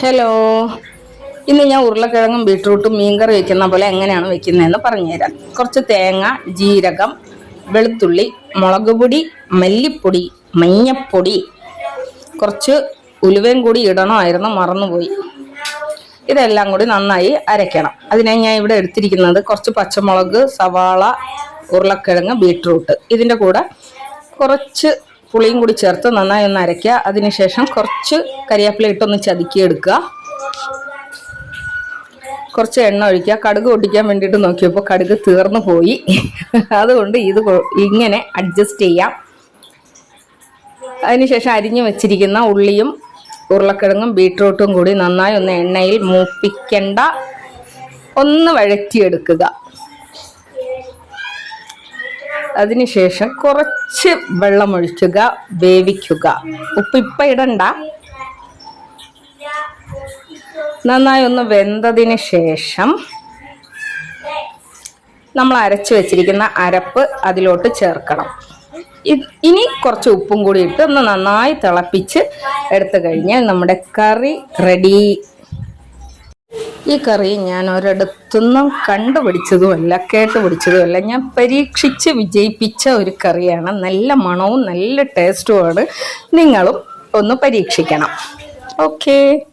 Hello ഇന്ന് ഞാൻ ഉരുളക്കിഴങ്ങും ബീട്രൂട്ടും മീൻകറി വെക്കുന്ന പോലെ എങ്ങനെയാണ് വെക്കുന്നതെന്ന് പറഞ്ഞുതരാം. കുറച്ച് തേങ്ങ ജീരകം വെളുത്തുള്ളി മുളക് പൊടി മല്ലിപ്പൊടി മഞ്ഞപ്പൊടി കുറച്ച് ഉലുവയും കൂടി ഇടണമായിരുന്നു മറന്നുപോയി. ഇതെല്ലാം കൂടി നന്നായി അരയ്ക്കണം. അതിനായി ഞാൻ ഇവിടെ എടുത്തിരിക്കുന്നത് കുറച്ച് പച്ചമുളക് സവാള ഉരുളക്കിഴങ്ങ് ബീട്രൂട്ട്. ഇതിന്റെ കൂടെ കുറച്ച് പുളിയും കൂടി ചേർത്ത് നന്നായി ഒന്ന് അരയ്ക്കുക. അതിനുശേഷം കുറച്ച് കരിയാപ്പില ഇട്ടൊന്ന് ചതുക്കിയെടുക്കുക കുറച്ച് എണ്ണ ഒഴിക്കുക. കടുക് ഒട്ടിക്കാൻ വേണ്ടിയിട്ട് നോക്കിയപ്പോൾ കടുക് തീർന്നു പോയി. അതുകൊണ്ട് ഇത് ഇങ്ങനെ അഡ്ജസ്റ്റ് ചെയ്യാം. അതിനുശേഷം അരിഞ്ഞു വെച്ചിരിക്കുന്ന ഉള്ളിയും ഉരുളക്കിഴങ്ങും ബീട്രൂട്ടും കൂടി നന്നായി ഒന്ന് എണ്ണയിൽ മൂപ്പിക്കേണ്ട. ഒന്ന് വഴറ്റിയെടുക്കുക. അതിനുശേഷം കുറച്ച് വെള്ളമൊഴിക്കുക വേവിക്കുക. ഉപ്പ് ഇപ്പം ഇടണ്ട നന്നായി ഒന്ന് വെന്തതിന് ശേഷം നമ്മൾ അരച്ചു വെച്ചിരിക്കുന്ന അരപ്പ് അതിലോട്ട് ചേർക്കണം. ഇനി കുറച്ച് ഉപ്പും കൂടി ഇട്ട് ഒന്ന് നന്നായി തിളപ്പിച്ച് എടുത്തു കഴിഞ്ഞാൽ നമ്മുടെ കറി റെഡി ഈ കറി ഞാൻ ഒരിടത്തുനിന്നും കണ്ടുപിടിച്ചതുമല്ല കേട്ടുപിടിച്ചതുമല്ല. ഞാൻ പരീക്ഷിച്ച് വിജയിപ്പിച്ച ഒരു കറിയാണ്. നല്ല മണവും നല്ല ടേസ്റ്റുമാണ്. നിങ്ങളും ഒന്ന് പരീക്ഷിക്കണം. ഓക്കേ.